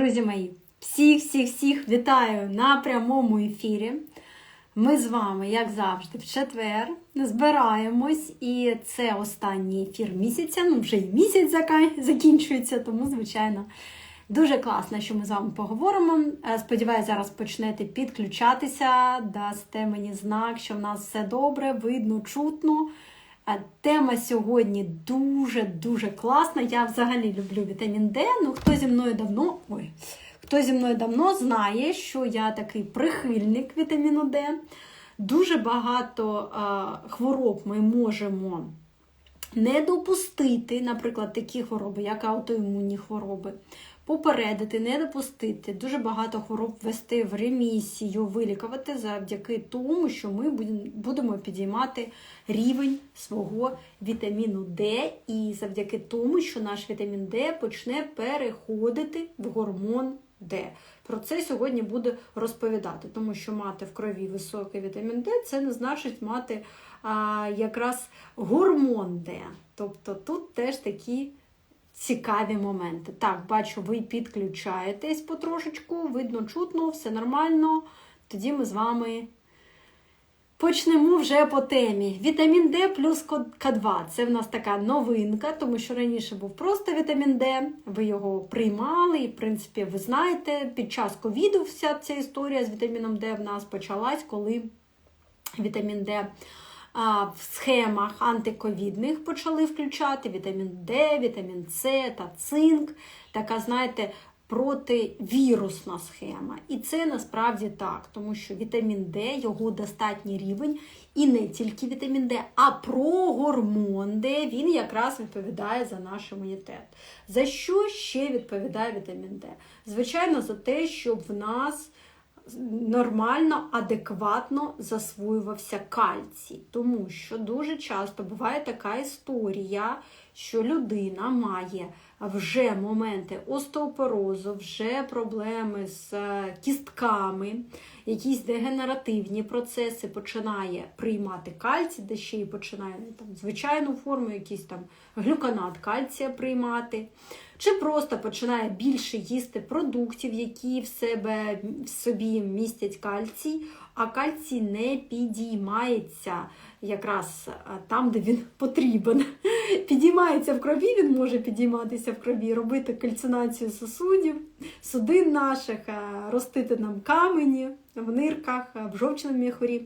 Друзі мої, всіх-всіх-всіх вітаю на прямому ефірі. Ми з вами, як завжди, в четвер збираємось, і це останній ефір місяця. Ну, вже і місяць закінчується, тому, звичайно, дуже класно, що ми з вами поговоримо. Е, Сподіваюсь, зараз почнете підключатися, дасте мені знак, що в нас все добре, видно, чутно. Тема сьогодні дуже-дуже класна. Я взагалі люблю вітамін Д. Ну, хто зі мною давно. Ой, хто зі мною давно знає, що я такий прихильник вітаміну Д. Дуже багато е, хвороб ми можемо не допустити, наприклад, такі хвороби, як аутоімунні хвороби, попередити, не допустити, дуже багато хвороб ввести в ремісію, вилікувати завдяки тому, що ми будемо підіймати рівень свого вітаміну Д, і завдяки тому, що наш вітамін Д почне переходити в гормон Д. Про це сьогодні буду розповідати, тому що мати в крові високий вітамін Д це не значить мати а, якраз гормон Д. Тобто тут теж такі цікаві моменти. Так, бачу, ви підключаєтесь потрошечку, видно, чутно, все нормально. Тоді ми з вами Почнемо вже по темі. Вітамін Д плюс К2. Це в нас така новинка, тому що раніше був просто вітамін Д, ви його приймали, і, в принципі, ви знаєте, під час ковіду вся ця історія з вітаміном Д в нас почалась, коли вітамін Д в схемах антиковідних почали включати вітамін Д, вітамін С та цинк. Така, знаєте, противірусна схема. І це насправді так, тому що вітамін Д, його достатній рівень, і не тільки вітамін Д, а про гормон Д, він якраз відповідає за наш імунітет. За що ще відповідає вітамін Д? Звичайно, за те, щоб в нас нормально, адекватно засвоювався кальцій. Тому що дуже часто буває така історія, що людина має вже моменти остеопорозу, вже проблеми з е, кістками, якісь дегенеративні процеси, починає приймати кальцій, де ще й починає там, звичайну форму, якийсь там глюконат кальція приймати. Чи просто починає більше їсти продуктів, які в себе в собі містять кальцій, а кальцій не підіймається якраз е, там, де він потрібен. Підіймається в крові, він може підійматися в крові, робити кальцинацію сосудів, судин наших, е, ростити нам камені в нирках, е, в жовчному міхурі.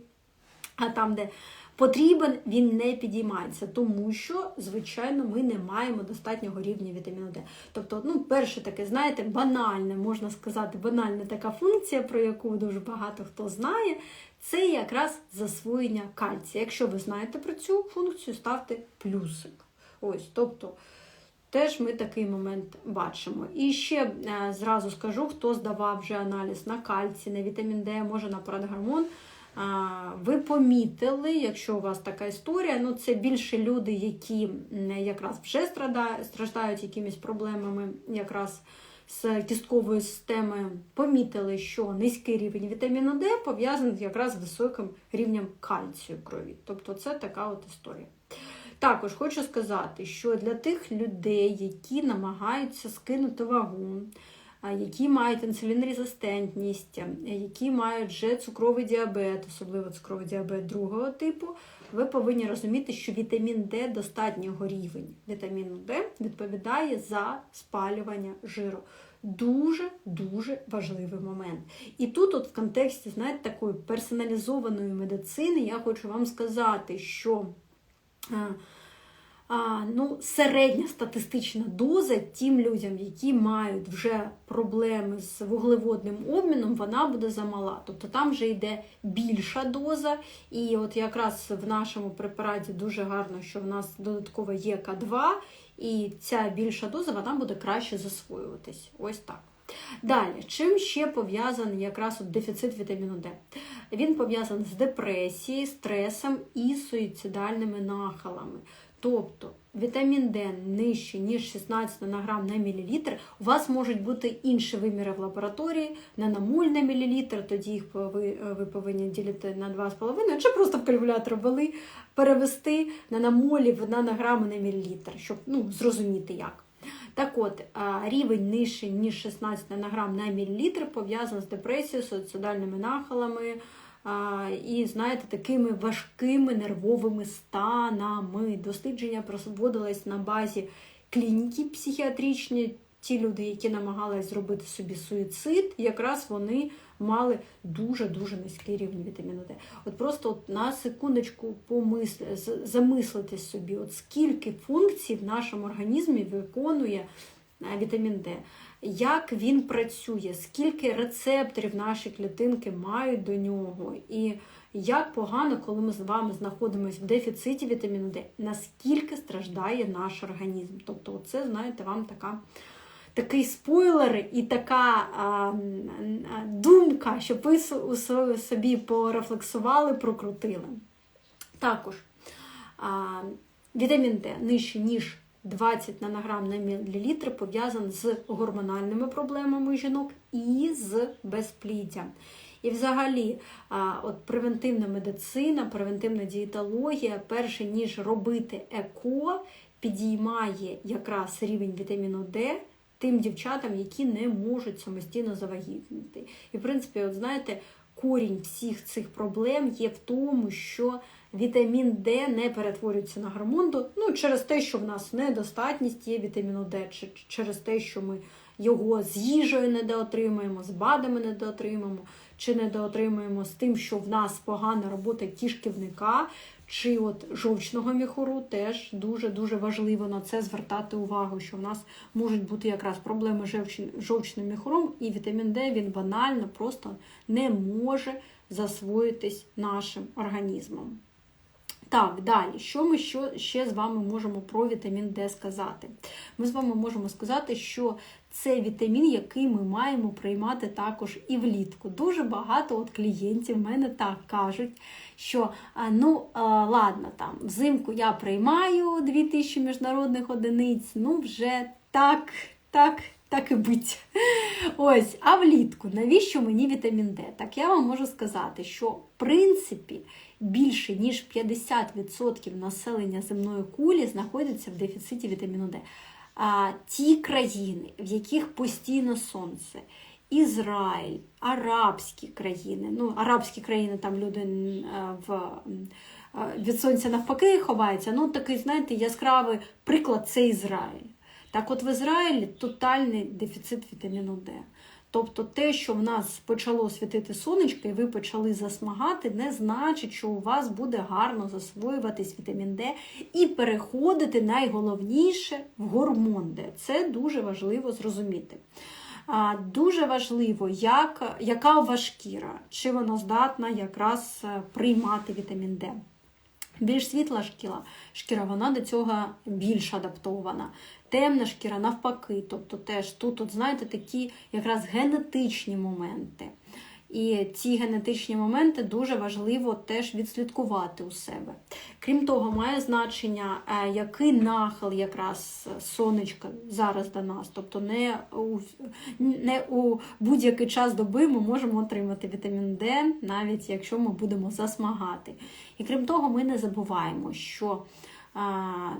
А там, де потрібен, він не підіймається, тому що, звичайно, ми не маємо достатнього рівня вітаміну Д. Тобто, ну, перше таке, знаєте, банальне, можна сказати, банальна така функція, про яку дуже багато хто знає, це якраз засвоєння кальція. Якщо ви знаєте про цю функцію, ставте плюсик. Ось, тобто. Теж ми такий момент бачимо. І ще е, зразу скажу, хто здавав вже аналіз на кальцій, на вітамін Д, може на парадгормон. Ви помітили, якщо у вас така історія, ну це більше люди, які якраз вже страждають якимись проблемами якраз з кістковою системою, помітили, що низький рівень вітаміну Д пов'язаний якраз з високим рівнем кальцію крові. Тобто це така от історія. Також хочу сказати, що для тих людей, які намагаються скинути вагу, які мають інсулінрезистентність, які мають вже цукровий діабет, особливо цукровий діабет другого типу, ви повинні розуміти, що вітамін Д достатнього рівень вітаміну Д відповідає за спалювання жиру. Дуже-дуже важливий момент. І тут, от в контексті, знаєте, такої персоналізованої медицини, я хочу вам сказати, що а, ну, середня статистична доза тим людям, які мають вже проблеми з вуглеводним обміном, вона буде замала. Тобто там вже йде більша доза. І от якраз в нашому препараті дуже гарно, що в нас додатково є К2, і ця більша доза вона буде краще засвоюватись. Ось так. Далі, чим ще пов'язаний якраз от дефіцит вітаміну Д? Він пов'язаний з депресією, стресом і суїцидальними нахилами. Тобто вітамін Д нижче, ніж 16 нанограм на мілілітр, у вас можуть бути інші виміри в лабораторії, наномоль на мілілітр, тоді їх ви, ви повинні ділити на 2,5, чи просто в калькулятор ввели, перевести наномолі в нанограми на мілілітр, щоб ну, зрозуміти як. Так от, рівень нижчий, ніж 16 нанограм на мілілітр, пов'язаний з депресією, суїцидальними нахилами і, знаєте, такими важкими нервовими станами. Дослідження проводились на базі клініки психіатричні. Ті люди, які намагались зробити собі суїцид, якраз вони мали дуже-дуже низький рівень вітаміну Д. От просто от на секундочку помисли, з- замислити собі, от скільки функцій в нашому організмі виконує е, вітамін Д, як він працює, скільки рецепторів наші клітинки мають до нього, і як погано, коли ми з вами знаходимося в дефіциті вітаміну Д, наскільки страждає наш організм. Тобто, це, знаєте, вам така такий спойлер і така а, думка, щоб ви собі порефлексували, прокрутили. Також а, вітамін Д нижче, ніж 20 нанограм на мілілітр, пов'язаний з гормональними проблемами жінок і з безпліддям. І взагалі, от превентивна медицина, превентивна дієтологія, перше ніж робити еко, підіймає якраз рівень вітаміну Д тим дівчатам, які не можуть самостійно завагітнити. І, в принципі, от знаєте, корінь всіх цих проблем є в тому, що вітамін Д не перетворюється на гормон, ну, через те, що в нас недостатність є вітаміну Д, чи через те, що ми його з їжею недоотримуємо, з БАДами недоотримуємо, чи недоотримуємо з тим, що в нас погана робота кишківника, чи от жовчного міхуру, теж дуже-дуже важливо на це звертати увагу, що в нас можуть бути якраз проблеми з жовчним міхуром, і вітамін Д він банально просто не може засвоїтись нашим організмом. Так, далі, що ми ще з вами можемо про вітамін Д сказати? Ми з вами можемо сказати, що це вітамін, який ми маємо приймати також і влітку. Дуже багато от клієнтів в мене так кажуть, що ну ладно, там взимку я приймаю 2000 міжнародних одиниць, ну вже так, так. Так і бить. Ось, а влітку, навіщо мені вітамін Д? Так я вам можу сказати, що в принципі більше ніж 50% населення земної кулі знаходяться в дефіциті вітаміну Д. А ті країни, в яких постійно сонце, Ізраїль, арабські країни, ну, арабські країни, там люди е, в, е, від сонця навпаки ховаються. Ну, такий, знаєте, яскравий приклад це Ізраїль. Так от в Ізраїлі тотальний дефіцит вітаміну Д. Тобто те, що в нас почало світити сонечко, і ви почали засмагати, не значить, що у вас буде гарно засвоюватись вітамін Д і переходити найголовніше в гормон Д. Це дуже важливо зрозуміти. Дуже важливо, як, яка у вас шкіра, чи вона здатна якраз е, приймати вітамін Д. Більш світла шкіра, шкіра вона до цього більш адаптована. Темна шкіра навпаки. Тобто теж тут, от, знаєте, такі якраз генетичні моменти. І ці генетичні моменти дуже важливо теж відслідкувати у себе. Крім того, має значення, е, який нахил якраз сонечка зараз до нас. Тобто не у, не у будь-який час доби ми можемо отримати вітамін Д, навіть якщо ми будемо засмагати. І крім того, ми не забуваємо, що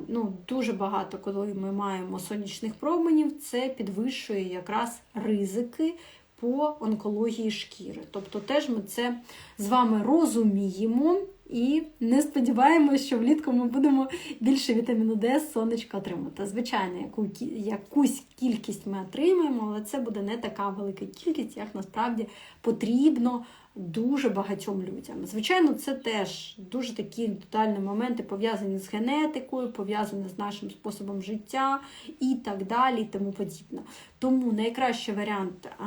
ну, дуже багато, коли ми маємо сонячних променів, це підвищує якраз ризики по онкології шкіри. Тобто теж ми це з вами розуміємо і не сподіваємося, що влітку ми будемо більше вітаміну Д з сонечка отримати. Звичайно, яку, якусь кількість ми отримаємо, але це буде не така велика кількість, як насправді потрібно дуже багатьом людям. Звичайно, це теж дуже такі тотальні моменти пов'язані з генетикою, пов'язані з нашим способом життя і так далі, і тому подібне. Тому найкращий варіант а,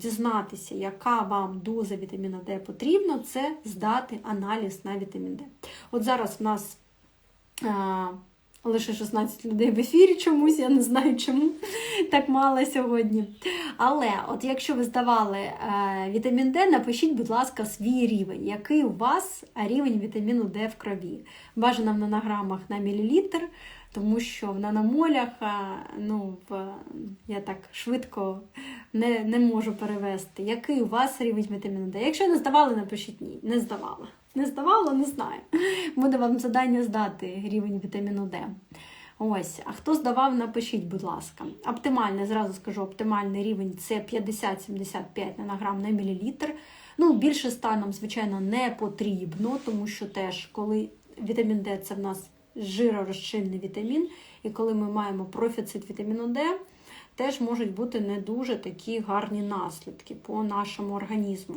дізнатися, яка вам доза вітаміна Д потрібна, це здати аналіз на вітамін Д. От зараз в нас. А, Лише 16 людей в ефірі чомусь, я не знаю чому так мало сьогодні. Але от якщо ви здавали е, вітамін Д, напишіть, будь ласка, свій рівень. Який у вас рівень вітаміну Д в крові? Бажано в нанограмах на мілілітр, тому що в наномолях е, ну, в, я так швидко не, не можу перевести. Який у вас рівень вітаміну Д? Якщо не здавали, напишіть ні, не здавала. Не здавала, не знаю. Буде вам завдання здати рівень вітаміну Д. Ось, а хто здавав, напишіть, будь ласка. Оптимальний, зразу скажу, оптимальний рівень це 50-75 нанограм на мілілітр. Ну, більше ста нам, звичайно, не потрібно, тому що теж, коли вітамін Д це в нас жиророзчинний вітамін, і коли ми маємо профіцит вітаміну Д, теж можуть бути не дуже такі гарні наслідки по нашому організму.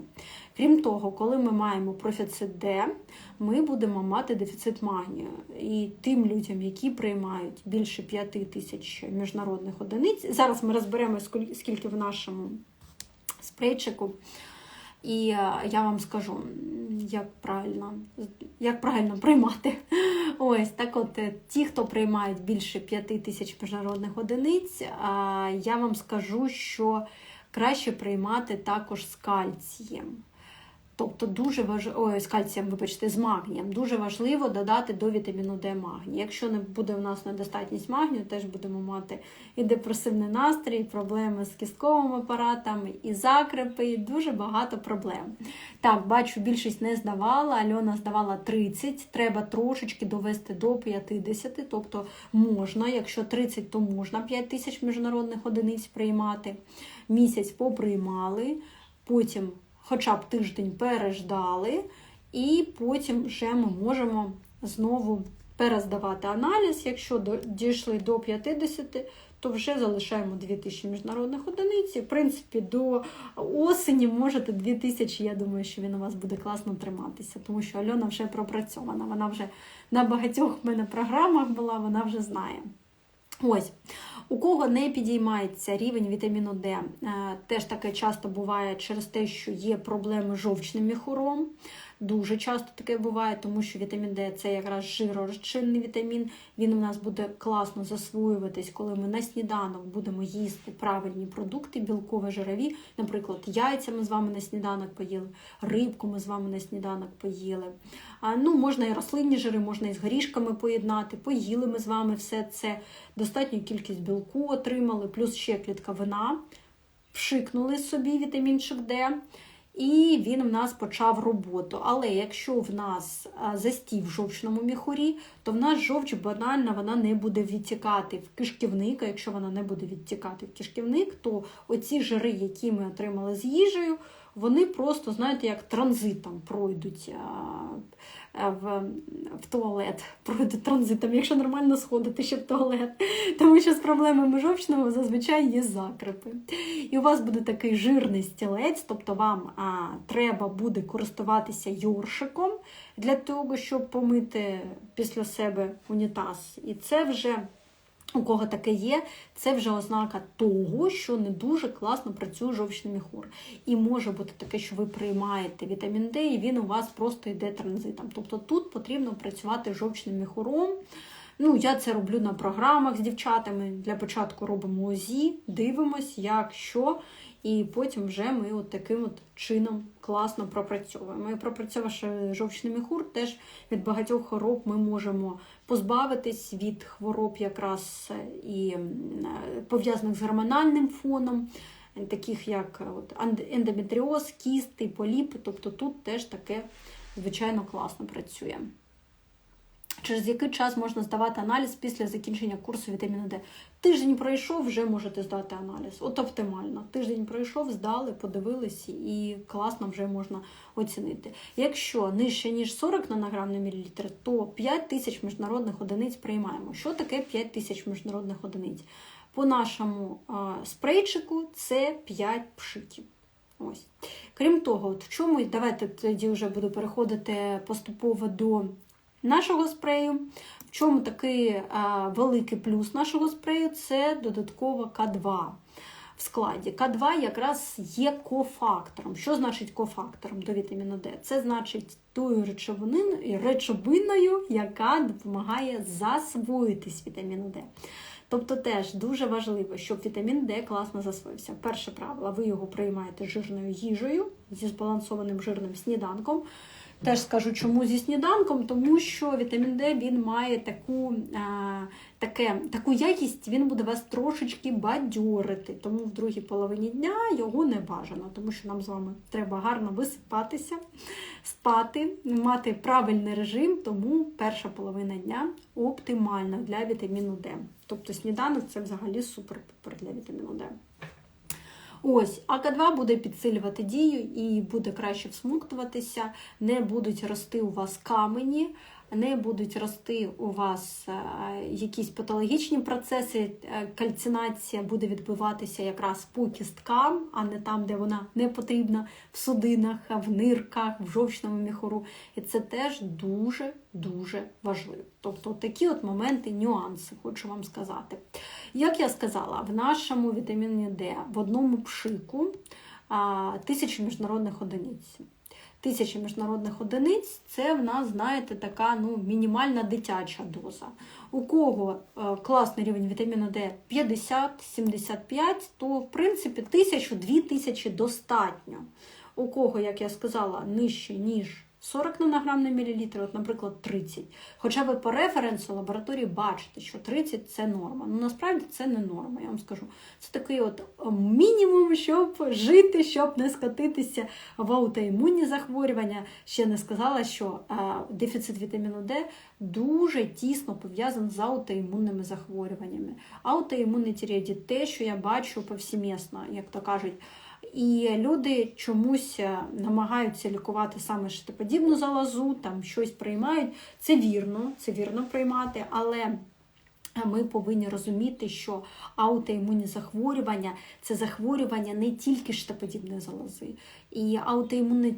Крім того, коли ми маємо профіцит Д, ми будемо мати дефіцит магнію. І тим людям, які приймають більше 5 тисяч міжнародних одиниць, зараз ми розберемо, скільки в нашому спрейчику. І е, я вам скажу, як правильно як правильно приймати. Ось так от е, ті, хто приймають більше 5 тисяч міжнародних одиниць, я вам скажу, що краще приймати також з кальцієм. Тобто дуже важливо, ой, з кальцієм, вибачте, з магнієм. Дуже важливо додати до вітаміну Д магній. Якщо не буде у нас недостатність магнію, теж будемо мати і депресивний настрій, і проблеми з кістковим апаратом, і закрепи, і дуже багато проблем. Так, бачу, більшість не здавала. Альона здавала 30, треба трошечки довести до 50, тобто можна, якщо 30, то можна 5 тисяч міжнародних одиниць приймати. Місяць поприймали, потім хоча б тиждень переждали, і потім вже ми можемо знову перездавати аналіз. Якщо дійшли до 50, то вже залишаємо 2000 міжнародних одиниць. І, В принципі, до осені можете 2000, я думаю, що він у вас буде класно триматися, тому що Альона вже пропрацьована. Вона вже на багатьох в мене програмах була, вона вже знає. Ось. У кого не підіймається рівень вітаміну Д, е, теж таке часто буває через те, що є проблеми з жовчним міхуром. Дуже часто таке буває, тому що вітамін Д це якраз жиророзчинний вітамін. Він у нас буде класно засвоюватись, коли ми на сніданок будемо їсти правильні продукти, білкові жирові. Наприклад, яйця ми з вами на сніданок поїли, рибку ми з вами на сніданок поїли. А, ну, Можна і рослинні жири, можна і з горішками поєднати. Поїли ми з вами все це. Достатню кількість білку отримали, плюс ще клітковина. Вшикнули собі вітамінчик Д і він в нас почав роботу. Але якщо в нас застій в жовчному міхурі, то в нас жовч банально вона не буде відтікати в кишківник. А якщо вона не буде відтікати в кишківник, то оці жири, які ми отримали з їжею, вони просто, знаєте, як транзитом пройдуть в в туалет, пройдуть транзитом, якщо нормально сходити ще в туалет. Тому що з проблемами жовчного зазвичай є закрепи. І у вас буде такий жирний стілець, тобто вам а, треба буде користуватися йоршиком для того, щоб помити після себе унітаз. І це вже. У кого таке є, це вже ознака того, що не дуже класно працює жовчний міхур. І може бути таке, що ви приймаєте вітамін Д, і він у вас просто йде транзитом. Тобто тут потрібно працювати жовчним міхуром. Ну, Я це роблю на програмах з дівчатами. Для початку робимо ОЗІ, дивимось, як що. І потім вже ми от таким от чином класно пропрацьовуємо. І пропрацьовавши жовчний міхур, теж від багатьох хвороб ми можемо позбавитись від хвороб якраз і пов'язаних з гормональним фоном, таких як от ендометріоз, кісти, поліпи. Тобто тут теж таке, звичайно, класно працює. Через який час можна здавати аналіз після закінчення курсу вітаміну Д? Тиждень пройшов, вже можете здати аналіз. От оптимально. Тиждень пройшов, здали, подивилися і класно вже можна оцінити. Якщо нижче, ніж 40 нанограм на мілілітр, то 5 тисяч міжнародних одиниць приймаємо. Що таке 5 тисяч міжнародних одиниць? По нашому а, спрейчику це 5 пшиків. Ось. Крім того, от в чому, давайте тоді вже буду переходити поступово до нашого спрею. В чому такий а, великий плюс нашого спрею це додаткова К2 в складі. К2 якраз є кофактором. Що значить кофактором до вітаміну Д? Це значить тою речовиною, яка допомагає засвоїтись вітаміну Д. Тобто теж дуже важливо, щоб вітамін Д класно засвоївся. Перше правило, ви його приймаєте жирною їжею зі збалансованим жирним сніданком. Теж скажу, чому зі сніданком, тому що вітамін Д він має таку, а, таке, таку якість, він буде вас трошечки бадьорити. Тому в другій половині дня його не бажано, тому що нам з вами треба гарно висипатися, спати, мати правильний режим, тому перша половина дня оптимальна для вітаміну Д. Тобто сніданок це взагалі супер для вітаміну Д. Ось, АК2 буде підсилювати дію і буде краще всмоктуватися, не будуть рости у вас камені, не будуть рости у вас е, якісь патологічні процеси, е, кальцинація буде відбуватися якраз по кісткам, а не там, де вона не потрібна, в судинах, в нирках, в жовчному міхору. І це теж дуже-дуже важливо. Тобто такі от моменти, нюанси, хочу вам сказати. Як я сказала, в нашому вітаміні Д в одному пшику тисячу міжнародних одиниць. Тисячі міжнародних одиниць це в нас, знаєте, така ну, мінімальна дитяча доза. У кого е, класний рівень вітаміну Д 50-75, то в принципі тисячу-дві тисячі достатньо. У кого, як я сказала, нижче, ніж 40 нанограм на мілілітр, от, наприклад, 30. Хоча ви по референсу лабораторії бачите, що 30 це норма. Ну насправді це не норма, я вам скажу. Це такий от мінімум, щоб жити, щоб не скотитися в аутоімунні захворювання. Ще не сказала, що а, дефіцит вітаміну Д дуже тісно пов'язаний з аутоімунними захворюваннями. Аутоімунний тіреодіт – те, що я бачу повсімісно, як то кажуть. І люди чомусь е, намагаються лікувати саме штиподібну залозу, там щось приймають. Це вірно, це вірно приймати, але ми повинні розуміти, що аутоімунні захворювання це захворювання не тільки штаподібної залози. І аутоімунний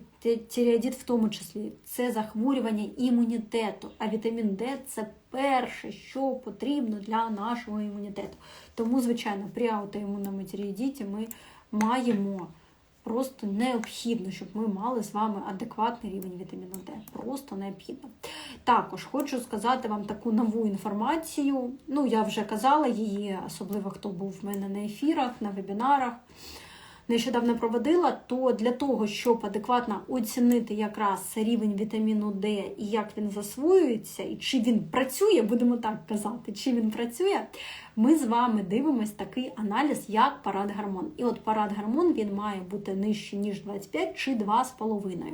тіреодіт в тому числі це захворювання імунітету. А вітамін Д це перше, що потрібно для нашого імунітету. Тому, звичайно, при аутоімунному тіреодіті ми маємо просто необхідно, щоб ми мали з вами адекватний рівень вітаміну Д. Просто необхідно. Також хочу сказати вам таку нову інформацію. Ну, я вже казала її, особливо хто був в мене на ефірах, на вебінарах нещодавно проводила, то для того, щоб адекватно оцінити якраз рівень вітаміну Д і як він засвоюється, і чи він працює, будемо так казати, чи він працює, ми з вами дивимось такий аналіз, як парадгормон. І от парадгормон він має бути нижче, ніж 25 чи 2,5.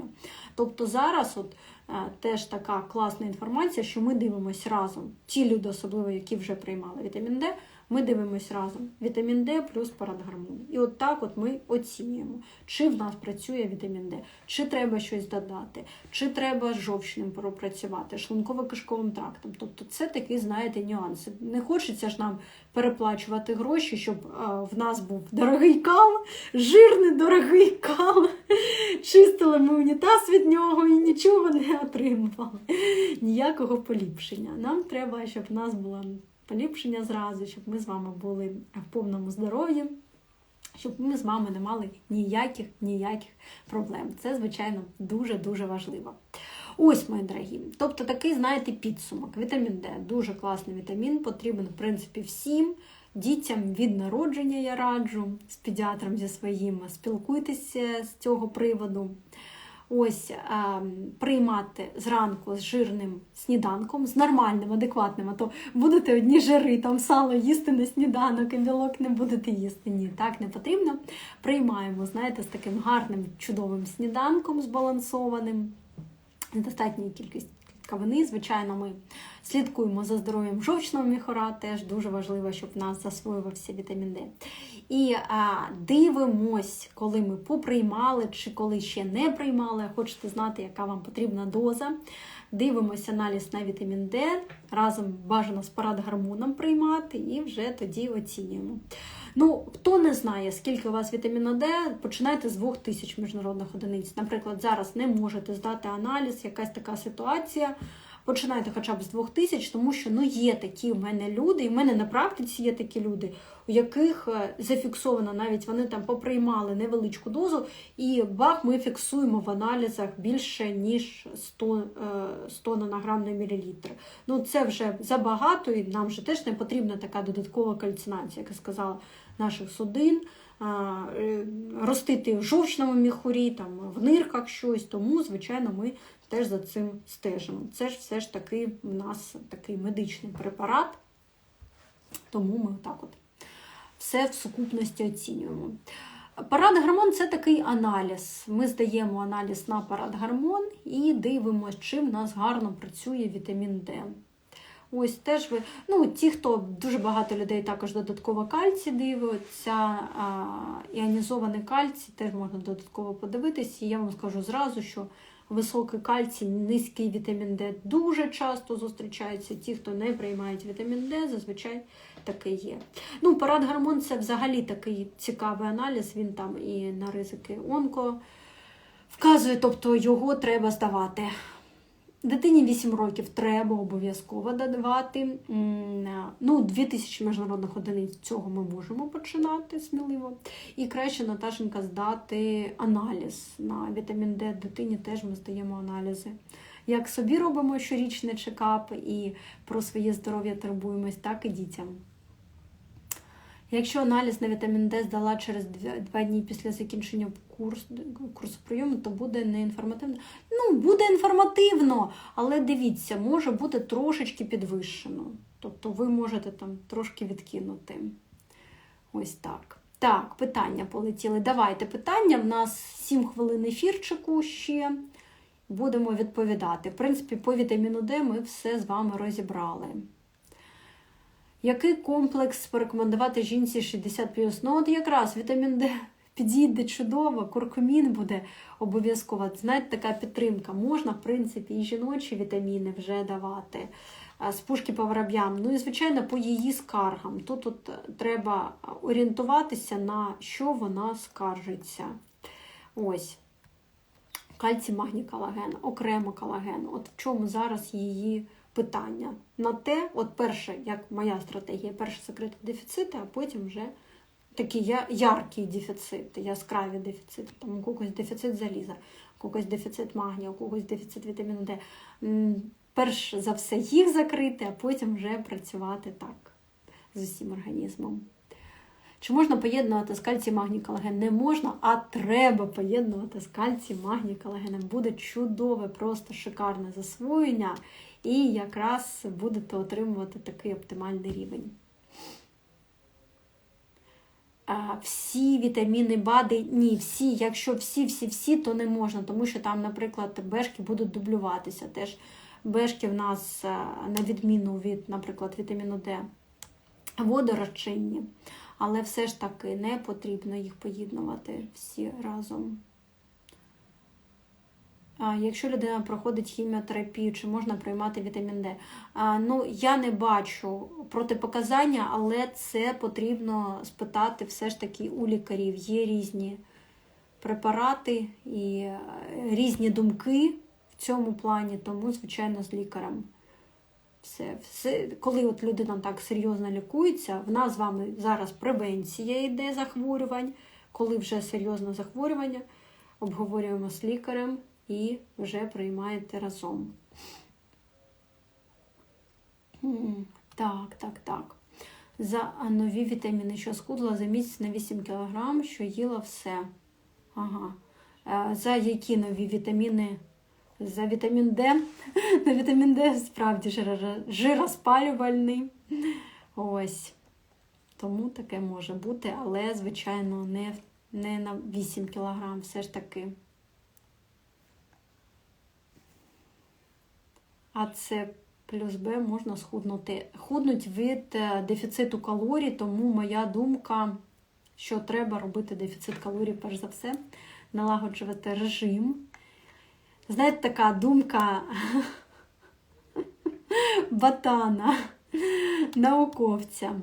Тобто зараз от е, теж така класна інформація, що ми дивимося разом. Ті люди, особливо, які вже приймали вітамін Д. Ми дивимося разом вітамін Д плюс парадгормон. І от так от ми оцінюємо, чи в нас працює вітамін Д, чи треба щось додати, чи треба з жовчним пропрацювати, шлунково-кишковим трактом. Тобто це такі, знаєте, нюанси. Не хочеться ж нам переплачувати гроші, щоб а, в нас був дорогий кал, жирний дорогий кал. Чистили ми унітаз від нього і нічого не отримували. Ніякого поліпшення. Нам треба, щоб в нас була поліпшення зразу, щоб ми з вами були в повному здоров'ї, щоб ми з вами не мали ніяких ніяких проблем. Це, звичайно, дуже-дуже важливо. Ось, мої дорогі. Тобто такий, знаєте, підсумок. Вітамін Д дуже класний вітамін, потрібен, в принципі, всім. Дітям від народження я раджу з педіатром зі своїм спілкуйтеся з цього приводу ось а, ем, приймати зранку з жирним сніданком, з нормальним, адекватним, а то будете одні жири, там сало їсти на сніданок, і білок не будете їсти. Ні, так не потрібно. Приймаємо, знаєте, з таким гарним, чудовим сніданком збалансованим, недостатньою кількістю кавини. Звичайно, ми слідкуємо за здоров'ям жовчного міхора, теж дуже важливо, щоб в нас засвоювався вітамін Д. І а, дивимось, коли ми поприймали чи коли ще не приймали, хочете знати, яка вам потрібна доза. Дивимося аналіз на вітамін Д, разом бажано з парадгормоном приймати, і вже тоді оцінюємо. Ну, хто не знає, скільки у вас вітаміну Д, починайте з 2000 міжнародних одиниць. Наприклад, зараз не можете здати аналіз, якась така ситуація. Починайте хоча б з 2000, тому що ну, є такі в мене люди, і в мене на практиці є такі люди, у яких е, зафіксовано навіть вони там поприймали невеличку дозу, і бах, ми фіксуємо в аналізах більше, ніж 100 100 е, нанограм на мілілітр. Ну, це вже забагато, і нам вже теж не потрібна така додаткова кальцинація, як я сказала, наших судин, е, ростити в жовчному міхурі, там, в нирках щось, тому, звичайно, ми теж за цим стежимо. Це ж все ж таки в нас такий медичний препарат, тому ми так от все в сукупності оцінюємо. Парадгормон це такий аналіз. Ми здаємо аналіз на парадгормон і дивимося, чи в нас гарно працює вітамін Д. Ось теж ви, ну, ті, хто дуже багато людей також додатково кальцій дивиться, іонізований кальцій теж можна додатково подивитись. І я вам скажу зразу, що високий кальцій, низький вітамін Д дуже часто зустрічаються. Ті, хто не приймають вітамін Д, зазвичай таке є. Ну, парадгормон це взагалі такий цікавий аналіз, він там і на ризики онко вказує, тобто його треба здавати. Дитині 8 років треба обов'язково додавати. Ну, 2000 міжнародних одиниць цього ми можемо починати сміливо. І краще Наташенька здати аналіз на вітамін Д. Дитині теж ми здаємо аналізи. Як собі робимо щорічний чекап і про своє здоров'я турбуємось, так і дітям. Якщо аналіз на вітамін Д здала через 2 дні після закінчення курсу, курсу прийому, то буде не інформативно. Ну, буде інформативно, але дивіться, може бути трошечки підвищено. Тобто ви можете там трошки відкинути. Ось так. Так, питання полетіли. Давайте питання. В нас 7 хвилин ефірчику ще. Будемо відповідати. В принципі, по вітаміну Д ми все з вами розібрали. Який комплекс порекомендувати жінці 60 Ну, от якраз вітамін Д підійде чудово, куркумін буде обов'язково. Знаєте, така підтримка. Можна, в принципі, і жіночі вітаміни вже давати з пушки по вороб'ям. Ну і, звичайно, по її скаргам. Тут от треба орієнтуватися, на що вона скаржиться. Ось. Кальцій, магній, колаген, окремо колаген. От в чому зараз її питання на те, от перше, як моя стратегія, перше закрити дефіцити, а потім вже такі яркі дефіцити, яскраві дефіцити. Там у когось дефіцит заліза, у когось дефіцит магнію, у когось дефіцит вітаміну Д. Перш за все їх закрити, а потім вже працювати так з усім організмом. Чи можна поєднувати з кальцій, магній, колаген? Не можна, а треба поєднувати з кальцій, магній, колагеном. Буде чудове, просто шикарне засвоєння і якраз будете отримувати такий оптимальний рівень. Всі вітаміни БАДи, ні, всі, якщо всі-всі-всі, то не можна, тому що там, наприклад, бешки будуть дублюватися. Теж бешки в нас, на відміну від, наприклад, вітаміну Д, водорозчинні, але все ж таки не потрібно їх поєднувати всі разом. Якщо людина проходить хіміотерапію, чи можна приймати вітамін Д? Ну, я не бачу протипоказання, але це потрібно спитати все ж таки у лікарів. Є різні препарати і е, різні думки в цьому плані, тому, звичайно, з лікарем. Все, все. Коли от людина так серйозно лікується, в нас з вами зараз превенція йде захворювань, коли вже серйозне захворювання, обговорюємо з лікарем і вже приймаєте разом. Так, так, так. За нові вітаміни, що схудла за місяць на 8 кг, що їла все. Ага. Е, за які нові вітаміни? За вітамін Д. На вітамін Д справді жироспалювальний. Ось. Тому таке може бути, але, звичайно, не не на 8 кг все ж таки. А С плюс Б можна схуднути. Худнуть від е, дефіциту калорій, тому моя думка, що треба робити дефіцит калорій, перш за все, налагоджувати режим. Знаєте, така думка батана, науковця.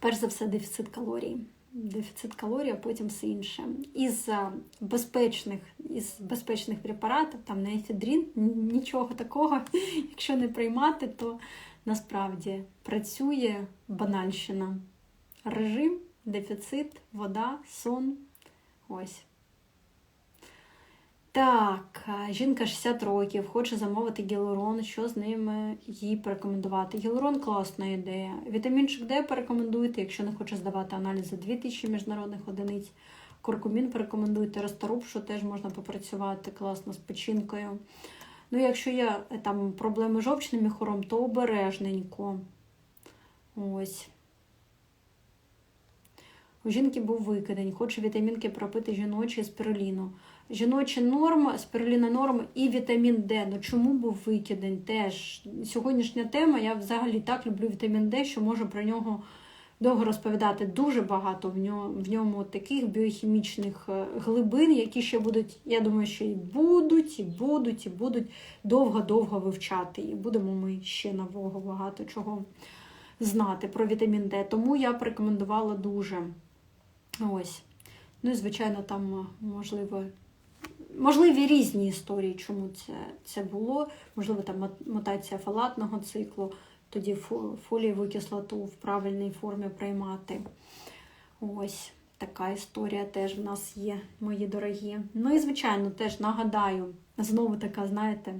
Перш за все, дефіцит калорій дефіцит калорій, а потім все інше. Із е, безпечних із безпечних препаратів, там не ефедрін, нічого такого. Якщо не приймати, то насправді працює банальщина. Режим, дефіцит, вода, сон. Ось. Так, жінка 60 років, хоче замовити гіалурон. Що з ними їй порекомендувати? Гіалурон класна ідея. Вітамінчик Д порекомендуйте, якщо не хоче здавати аналізи 2000 міжнародних одиниць. Куркумін порекомендуйте, розторуб, що теж можна попрацювати класно з печінкою. Ну, якщо є е, там проблеми з жовчним міхуром, то обережненько. Ось. У жінки був викидень, хоче вітамінки пропити жіночі спіруліну. Жіночі норм, спіруліна норм і вітамін Д. Ну чому був викидень? Теж сьогоднішня тема. Я взагалі так люблю вітамін Д, що можу про нього довго розповідати. Дуже багато в ньому, в ньому таких біохімічних е, глибин, які ще будуть, я думаю, що і будуть, і будуть, і будуть довго-довго вивчати. І будемо ми ще нового багато чого знати про вітамін Д. Тому я б рекомендувала дуже. Ось. Ну і, звичайно, там можливо. Можливі різні історії, чому це, це було. Можливо, там мутація фалатного циклу, тоді фо- фолієву кислоту в правильній формі приймати. Ось така історія теж в нас є, мої дорогі. Ну і, звичайно, теж нагадаю, знову така, знаєте,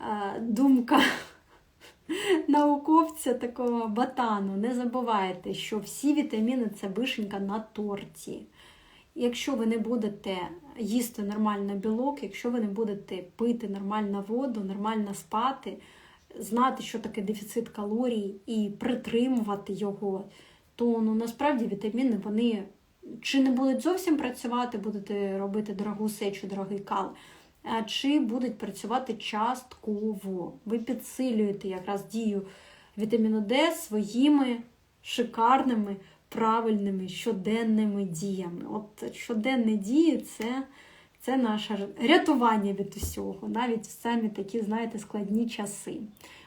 е, думка науковця такого батану. Не забувайте, що всі вітаміни це вишенька на торті. Якщо ви не будете їсти нормально білок, якщо ви не будете пити нормально воду, нормально спати, знати, що таке дефіцит калорій і притримувати його, то ну, насправді вітаміни вони чи не будуть зовсім працювати, будете робити дорогу сечу, дорогий кал, чи будуть працювати частково. Ви підсилюєте якраз дію вітаміну Д своїми шикарними, правильними щоденними діями. От щоденні дії це, це наше рятування від усього, навіть в самі такі, знаєте, складні часи.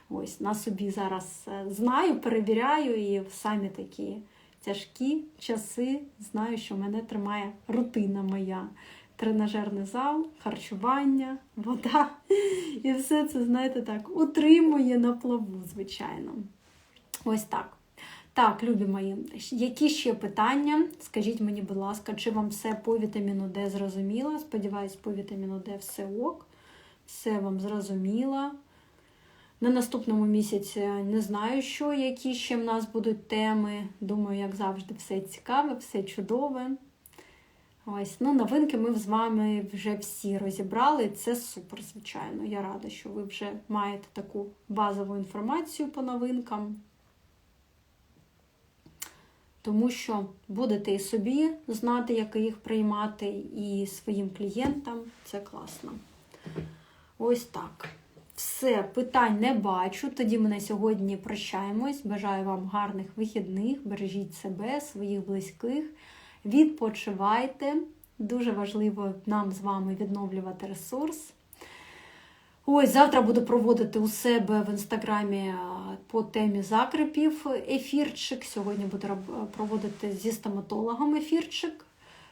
Ось на собі зараз е, знаю, перевіряю і в самі такі тяжкі часи знаю, що мене тримає рутина моя. Тренажерний зал, харчування, вода. І все це, знаєте, так, утримує на плаву, звичайно. Ось так. Так, любі мої, які ще питання? Скажіть мені, будь ласка, чи вам все по вітаміну Д зрозуміло? Сподіваюсь, по вітаміну Д все ок, все вам зрозуміло. На наступному місяці не знаю, що, які ще в нас будуть теми. Думаю, як завжди, все цікаве, все чудове. Ось, ну, новинки ми з вами вже всі розібрали. Це супер, звичайно. Я рада, що ви вже маєте таку базову інформацію по новинкам. Тому що будете і собі знати, як їх приймати, і своїм клієнтам. Це класно. Ось так. Все, питань не бачу. Тоді ми на сьогодні прощаємось. Бажаю вам гарних вихідних. Бережіть себе, своїх близьких. Відпочивайте. Дуже важливо нам з вами відновлювати ресурс. Ось завтра буду проводити у себе в інстаграмі по темі закрепів ефірчик. Сьогодні буду проводити зі стоматологом ефірчик.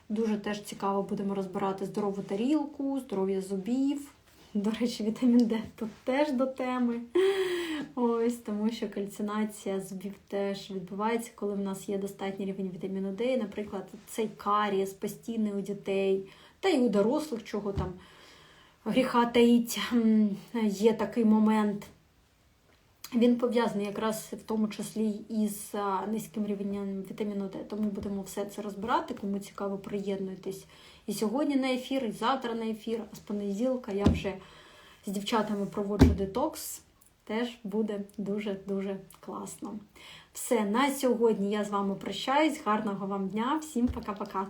Дуже теж цікаво будемо розбирати здорову тарілку, здоров'я зубів. До речі, вітамін Д тут теж до теми. Ось тому, що кальцинація зубів теж відбувається, коли в нас є достатній рівень вітаміну Д. Наприклад, цей карієс постійний у дітей, та й у дорослих, чого там гріха таїть, є такий момент. Він пов'язаний якраз в тому числі із низьким рівнем вітаміну Д. Тому будемо все це розбирати. Кому цікаво, приєднуйтесь і сьогодні на ефір, і завтра на ефір. А з понеділка я вже з дівчатами проводжу детокс. Теж буде дуже-дуже класно. Все, на сьогодні я з вами прощаюсь. Гарного вам дня, всім пока-пока.